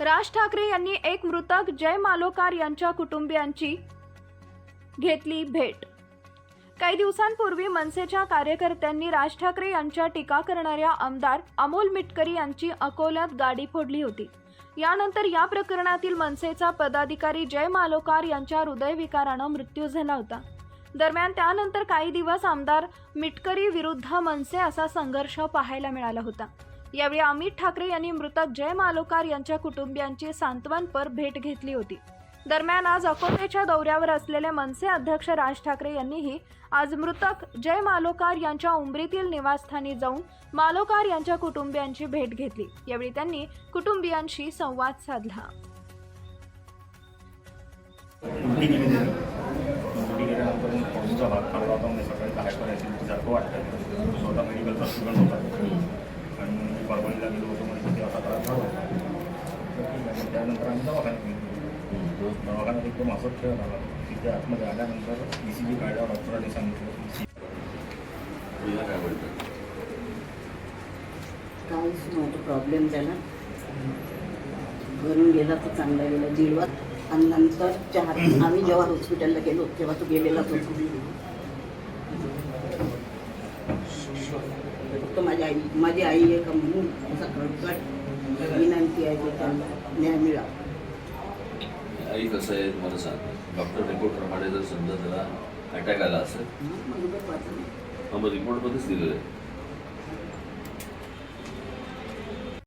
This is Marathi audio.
राज ठाकरे यांनी एक मृतक जय मालोकार यांच्या कुटुंबियांची घेतली भेट. काही दिवसांपूर्वी मनसेच्या कार्यकर्त्यांनी राज ठाकरे यांच्या टीका करणाऱ्या आमदार अमोल मिटकरी यांची अकोल्यात गाडी फोडली होती. यानंतर या प्रकरणातील मनसेचा पदाधिकारी जय मालोकार यांच्या हृदयविकारानं मृत्यू झाला होता. दरम्यान त्यानंतर काही दिवस आमदार मिटकरी विरुद्ध मनसे असा संघर्ष पाहायला मिळाला होता. यावेळी अमित ठाकरे यांनी मृतक जय मालोकार यांच्या कुटुंबियांची सांत्वनपर भेट घेतली होती. दरम्यान आज अकोल्याच्या दौऱ्यावर असलेले मनसे अध्यक्ष राज ठाकरे यांनीही आज मृतक जय मालोकार यांच्या उंबरीतील निवासस्थानी जाऊन मालोकार यांच्या कुटुंबियांची भेट घेतली. यावेळी त्यांनी कुटुंबियांशी संवाद साधला. स्वतः मेडिकलचा स्टुडंट होता आणि मी परभणीला गेलो होतो म्हणजे तिथे आता त्रास झाला मग त्यानंतर आम्ही दवाखान्यात गेलो दवाखान्यात एकदम असं खेळ झाला तिथे आतमध्ये आल्यानंतर ई सी जी काढल्यावर डॉक्टरांनी सांगितलं तुला काय वाटतं काहीच नव्हतं प्रॉब्लेम झाला. घरून गेला तर चांगला गेला दीड वाज आणि नंतर चार आम्ही जेव्हा हॉस्पिटलला गेलो तेव्हा तो गेलेलाच होतो. फक्त माझी आई माझी आई आहे का म्हणून असा कळकट विनंती आहे की त्यांना न्याय मिळावा. आई कसं आहे मला सांग? डॉक्टर रिपोर्टप्रमाणे जर समजा त्याला अटॅक आला असेल. मग रिपोर्टमध्येच दिलेलं आहे.